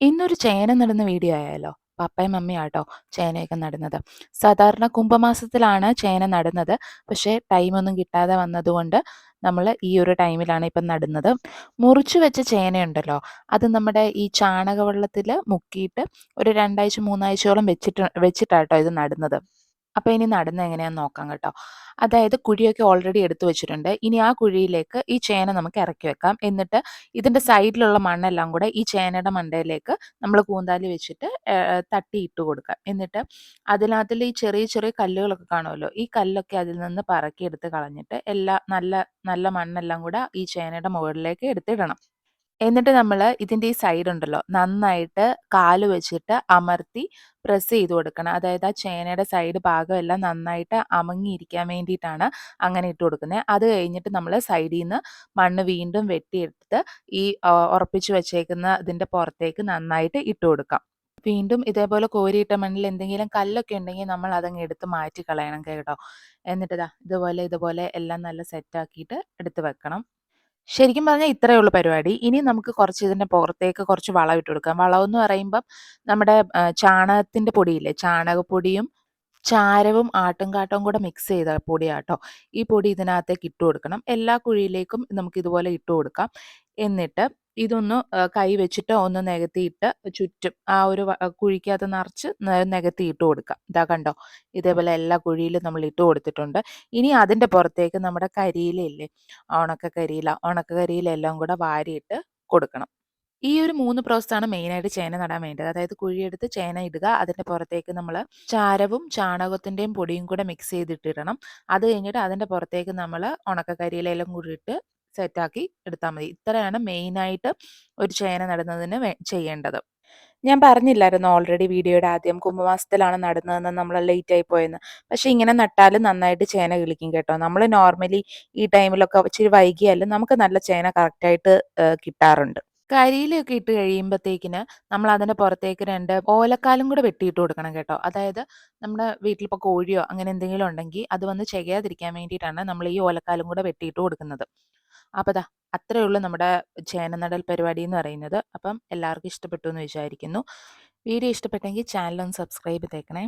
ഇന്നൊരു ചേന നടുന്ന വീഡിയോ ആയാലോ? പപ്പയും മമ്മിയാട്ടോ ചേനയൊക്കെ നടുന്നത്. സാധാരണ കുംഭമാസത്തിലാണ് ചേന നടുന്നത്. പക്ഷേ ടൈമൊന്നും കിട്ടാതെ വന്നതുകൊണ്ട് നമ്മൾ ഈ ഒരു ടൈമിലാണ് ഇപ്പം നടുന്നത്. മുറിച്ചു വെച്ച ചേനയുണ്ടല്ലോ, അത് നമ്മുടെ ഈ ചാണകവെള്ളത്തിൽ മുക്കിയിട്ട് ഒരു രണ്ടാഴ്ച മൂന്നാഴ്ചയോളം വെച്ചിട്ട് വെച്ചിട്ടാട്ടോ ഇത് നടുന്നത്. അപ്പോൾ ഇനി നടുന്നത് എങ്ങനെയാണെന്ന് നോക്കാം കേട്ടോ. അതായത് കുഴിയൊക്കെ ഓൾറെഡി എടുത്തു വെച്ചിട്ടുണ്ട്. ഇനി ആ കുഴിയിലേക്ക് ഈ ചേന നമുക്ക് ഇറക്കി വെക്കാം. എന്നിട്ട് ഇതിന്റെ സൈഡിലുള്ള മണ്ണെല്ലാം കൂടെ ഈ ചേനയുടെ മണ്ടയിലേക്ക് നമ്മൾ കൂന്താലി വെച്ചിട്ട് തട്ടി ഇട്ട് കൊടുക്കാം. എന്നിട്ട് അതിനകത്തിൽ ഈ ചെറിയ ചെറിയ കല്ലുകളൊക്കെ കാണുമല്ലോ, ഈ കല്ലൊക്കെ അതിൽ നിന്ന് പറക്കി എടുത്ത് കളഞ്ഞിട്ട് എല്ലാ നല്ല നല്ല മണ്ണെല്ലാം കൂടെ ഈ ചേനയുടെ മുകളിലേക്ക് എടുത്തിടണം. എന്നിട്ട് നമ്മൾ ഇതിന്റെ ഈ സൈഡ് ഉണ്ടല്ലോ നന്നായിട്ട് കാൽ വെച്ചിട്ട് അമർത്തി പ്രസ് ചെയ്ത് കൊടുക്കണം. അതായത് ആ ചേനയുടെ സൈഡ് ഭാഗമെല്ലാം നന്നായിട്ട് അമങ്ങിയിരിക്കാൻ വേണ്ടിയിട്ടാണ് അങ്ങനെ ഇട്ട് കൊടുക്കുന്നത്. അത് കഴിഞ്ഞിട്ട് നമ്മൾ സൈഡിൽ നിന്ന് മണ്ണ് വീണ്ടും വെട്ടിയെടുത്ത് ഈ ഉറപ്പിച്ച് വെച്ചേക്കുന്ന ഇതിന്റെ പുറത്തേക്ക് നന്നായിട്ട് ഇട്ട് കൊടുക്കാം. വീണ്ടും ഇതേപോലെ കോരിയിട്ട മണ്ണിൽ എന്തെങ്കിലും കല്ലൊക്കെ ഉണ്ടെങ്കിൽ നമ്മൾ അതങ്ങ് എടുത്ത് മാറ്റി കളയണം കേട്ടോ. എന്നിട്ട് ഇതുപോലെ ഇതുപോലെ എല്ലാം നല്ല സെറ്റാക്കിയിട്ട് എടുത്ത് വെക്കണം. ശരിക്കും പറഞ്ഞാൽ ഇത്രയേ ഉള്ളൂ പരിപാടി. ഇനി നമുക്ക് കുറച്ച് ഇതിന്റെ പുറത്തേക്ക് കുറച്ച് വളം ഇട്ട് കൊടുക്കാം. എന്ന് പറയുമ്പം നമ്മുടെ ചാണകത്തിന്റെ പൊടിയില്ലേ, ചാണകപ്പൊടിയും ചാരവും ആട്ടുംകാട്ടവും കൂടെ മിക്സ് ചെയ്ത പൊടിയാട്ടോ. ഈ പൊടി ഇതിനകത്തേക്ക് ഇട്ട് കൊടുക്കണം. എല്ലാ കുഴിയിലേക്കും നമുക്ക് ഇതുപോലെ ഇട്ട് കൊടുക്കാം. എന്നിട്ട് ഇതൊന്ന് കൈ വെച്ചിട്ട് ഒന്ന് നികത്തിയിട്ട് ചുറ്റും ആ ഒരു കുഴിക്കകത്ത് നിറച്ച് നികത്തിയിട്ട് നികത്തി ഇട്ട് കൊടുക്കാം. ഇതാ കണ്ടോ? ഇതേപോലെ എല്ലാ കുഴിയിലും നമ്മൾ ഇട്ട് കൊടുത്തിട്ടുണ്ട്. ഇനി അതിന്റെ പുറത്തേക്ക് നമ്മുടെ കരിയിലയില്ലേ, ഉണക്ക കരിയില, ഉണക്ക കരിയില എല്ലാം കൂടെ വാരിയിട്ട് കൊടുക്കണം. ഈ ഒരു മൂന്ന് പ്രോസസ്സാണ് മെയിനായിട്ട് ചേന നടാൻ വേണ്ടത്. അതായത് കുഴിയെടുത്ത് ചേന ഇടുക. അതിന്റെ പുറത്തേക്ക് നമ്മൾ ചാരവും ചാണകത്തിന്റെയും പൊടിയും കൂടെ മിക്സ് ചെയ്തിട്ടിടണം. അത് കഴിഞ്ഞിട്ട് അതിന്റെ പുറത്തേക്ക് നമ്മൾ ഉണക്ക കരിയിലയെല്ലാം കൂടി ഇട്ട് സെറ്റാക്കി എടുത്താൽ മതി. ഇത്രയാണ് മെയിനായിട്ട് ഒരു ചേന നടുന്നതിന് ചെയ്യേണ്ടത്. ഞാൻ പറഞ്ഞില്ലായിരുന്നു ഓൾറെഡി വീഡിയോയുടെ ആദ്യം കുംഭമാസത്തിലാണ് നടുന്നതെന്ന് നമ്മൾ ലേറ്റ് ആയി പോയെന്ന്. പക്ഷെ ഇങ്ങനെ നട്ടാലും നന്നായിട്ട് ചേന കിളിക്കും കേട്ടോ. നമ്മൾ നോർമലി ഈ ടൈമിലൊക്കെ ഇച്ചിരി വൈകിയാലും നമുക്ക് നല്ല ചേന കറക്റ്റായിട്ട് കിട്ടാറുണ്ട്. കരിയിലൊക്കെ ഇട്ട് കഴിയുമ്പോഴത്തേക്കിന് നമ്മൾ അതിന്റെ പുറത്തേക്ക് രണ്ട് ഓലക്കാലും കൂടെ വെട്ടിയിട്ട് കൊടുക്കണം കേട്ടോ. അതായത് നമ്മുടെ വീട്ടിലിപ്പോൾ കോഴിയോ അങ്ങനെ എന്തെങ്കിലും ഉണ്ടെങ്കിൽ അത് വന്ന് ചെയ്യാതിരിക്കാൻ വേണ്ടിയിട്ടാണ് നമ്മൾ ഈ ഓലക്കാലും കൂടെ വെട്ടിയിട്ട് കൊടുക്കുന്നത്. അപ്പോൾ ദാ അത്രയേ ഉള്ളൂ നമ്മുടെ ചേന നടൽ പരിപാടി എന്ന് പറയുന്നത്. അപ്പം എല്ലാവർക്കും ഇഷ്ടപ്പെട്ടു എന്ന് വിചാരിക്കുന്നു. വീഡിയോ ഇഷ്ടപ്പെട്ടെങ്കിൽ ചാനൽ ഒന്ന് സബ്സ്ക്രൈബ് ചെയ്തേക്കണേ.